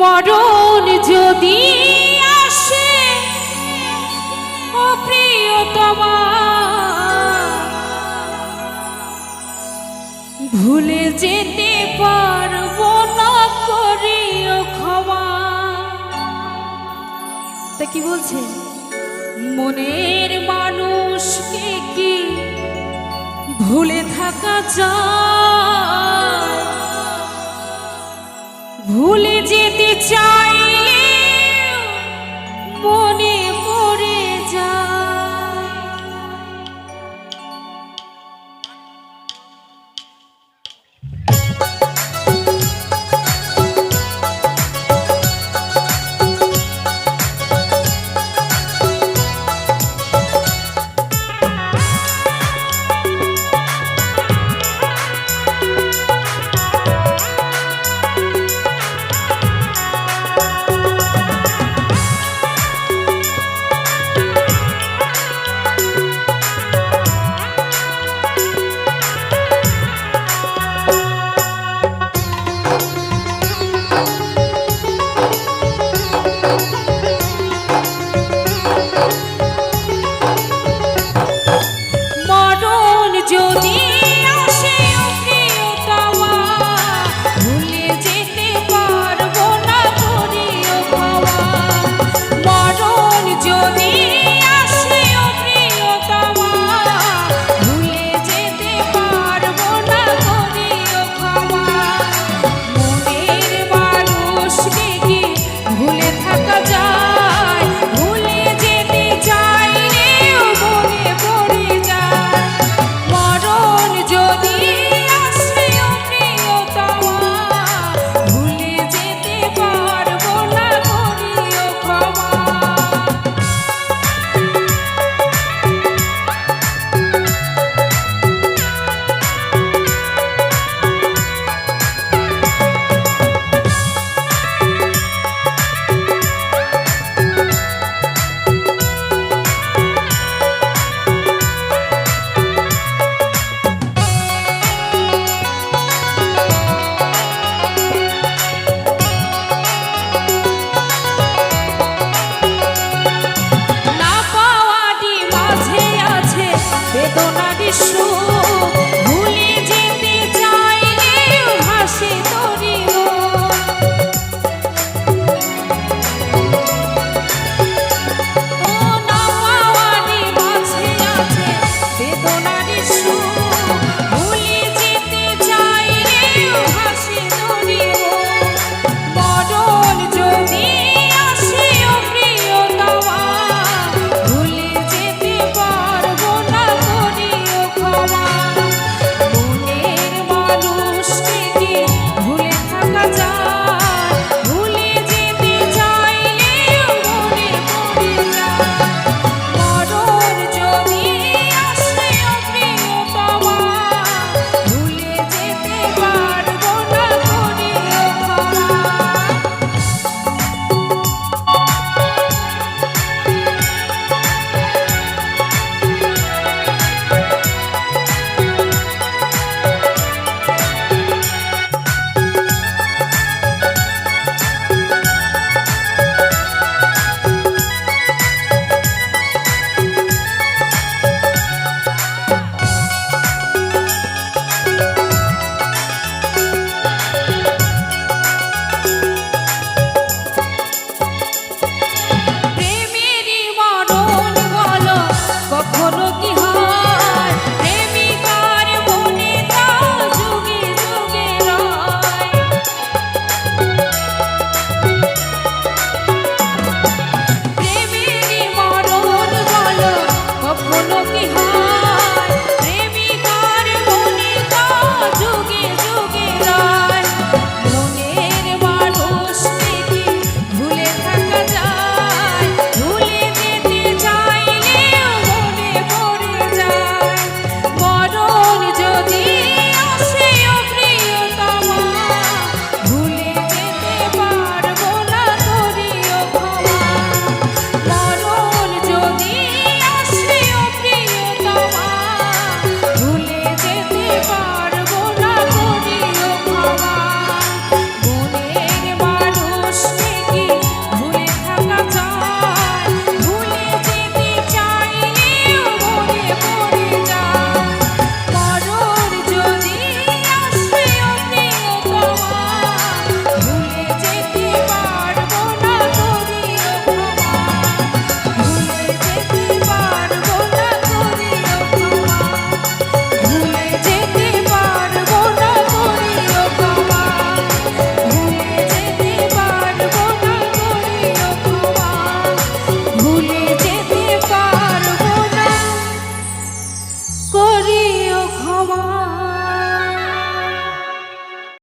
মরণ যদি আসে ভুলে যেতে পারব না করিও ক্ষমা। তা কি বলছে? মনের মানুষকে কি ভুলে থাকা যায়? চাইলে দিশো